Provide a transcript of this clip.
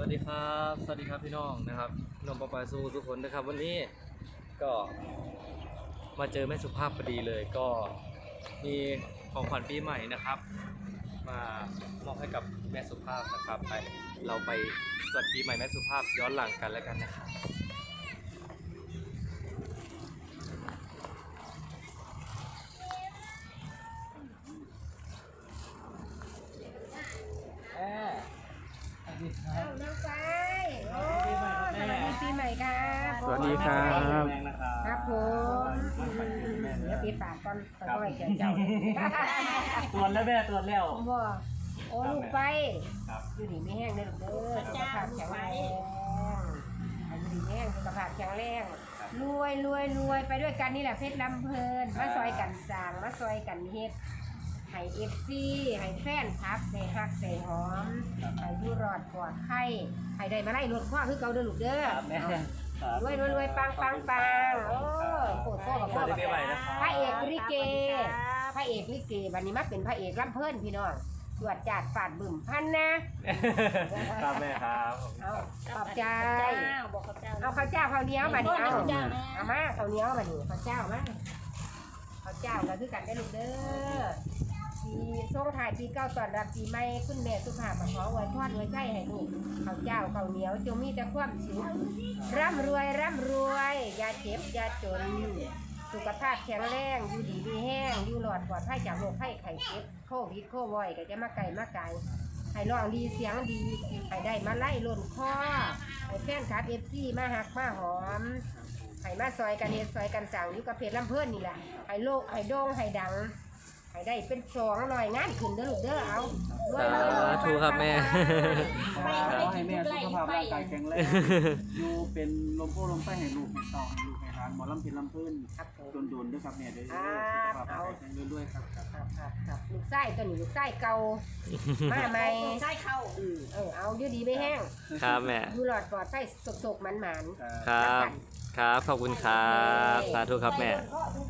วัสดีครับ สวัสดีครับพี่น้องนะครับน้องปอปายสู้ทุกคนนะครับ วันนี้ก็มาเจอแม่สุภาพพอดีเลย ก็มีของขวัญปีใหม่นะครับ มามอบให้กับแม่สุภาพนะครับไปเราไปสวัสดีปีใหม่แม่สุภาพย้อนหลังกันแล้วกันนะครับแม่ สวัสดีครับน้องไฟโอ้สวัสดีปีใหม่ครับสวัสดีครับ ครับผมเดี๋ยวปีฝากก่อนค่อยๆแกเจ้าตรวจแล้วแม่ตรวจแล้วผมบอกโอ้ลูกไฟครับอยู่ดีไม่แห้งเลยลูกเด้อสุขภาพแข็งแรงอยู่ดีไม่แห้งสุขภาพแข็งแรงรวยรวยรวยไปด้วยกันนี่แหละเพชรลำเพลินมาซอยกันสร้างมาซอยกันเฮ็ด ให้เอฟซีให้แฟนครับได้ฮักได้หอมให้อยู่รอดปลอดภัยให้ได้มาไล่รถคว้าคือเก่าเด้อลูกเด้อครับแม่รวยรวยรวยปังปังปังโอ้โหโซ่กับสพ่อวัสกับดีปีใหม่นะครับพระเอกลิเกพระเอกลิเกวันนี้มาเป็นพระเอกลำเพิ่นพี่น้องตรวจจัดฝาดบึ่มพันนะครับแม่ครับเอาขอบใจบอกกับเจ้าเอาข้าวเจ้าข้าวเหนียวมาดิเอาข้าวเจ้าแม่เอามาข้าวเหนียวมาดิข้าวเจ้ามาข้าวเจ้าก็คือกันได้อลูกเด้อ ปีส่งถ่ายปีเก้าตอนรับปีใหม่คุณแม่สุภาพมาขอไว้พรไว้ใจให้ลูกข้าวเจ้าข้าวเหนียวจงมีแต่ความสุขร่ำรวยร่ำรวยอย่าเจ็บอย่าจน สุขภาพแข็งแรงอยู่ดีมีแห้งอยู่หลอดปลอดภัยจากโรคไข้ไข้เจ็บโควิดโควอยก็จะมาไก่มาไก่ให้ร้องดีเสียงดีให้ได้มาไล่ล่นคอให้แฟนคลับเอฟซีมาหักมาหอมให้มาซอยกันเฮ็ดซอยกันสั่งอยู่กับเพจลำเพิ่นนี่แหละให้โลกให้โด่งให้ดัง ให้ได้เป็นสองลอยงานขึ้นเด้อลูกเด้อเอารวยๆๆสาธุครับแม่ไปขไปอให้แม่ใกล้สุขภาพไปร่างกายแข็งแรงอยู่เป็นลมโพลมไส้ให้ลูกให้ต่อให้ลูกให้หลานหมอลำเพ็ญลำพื้นครับผม โดนๆด้วยครับแม่เด้อครับสุขภาพร่างกายแข็งแรงด้วยครับครับครับครับครับลูกไส้ตัวนี้ลูกไส้เก่ามาใหม่ใช่เข้าอืมเออเอาอยู่ดีไม่แห้งครับแม่ อยู่หลอดปลอดภัยสกๆมันๆครับครับ ครับ ขอบคุณครับ สาธุครับแม่ไปโดนเคาะทุกทีพี่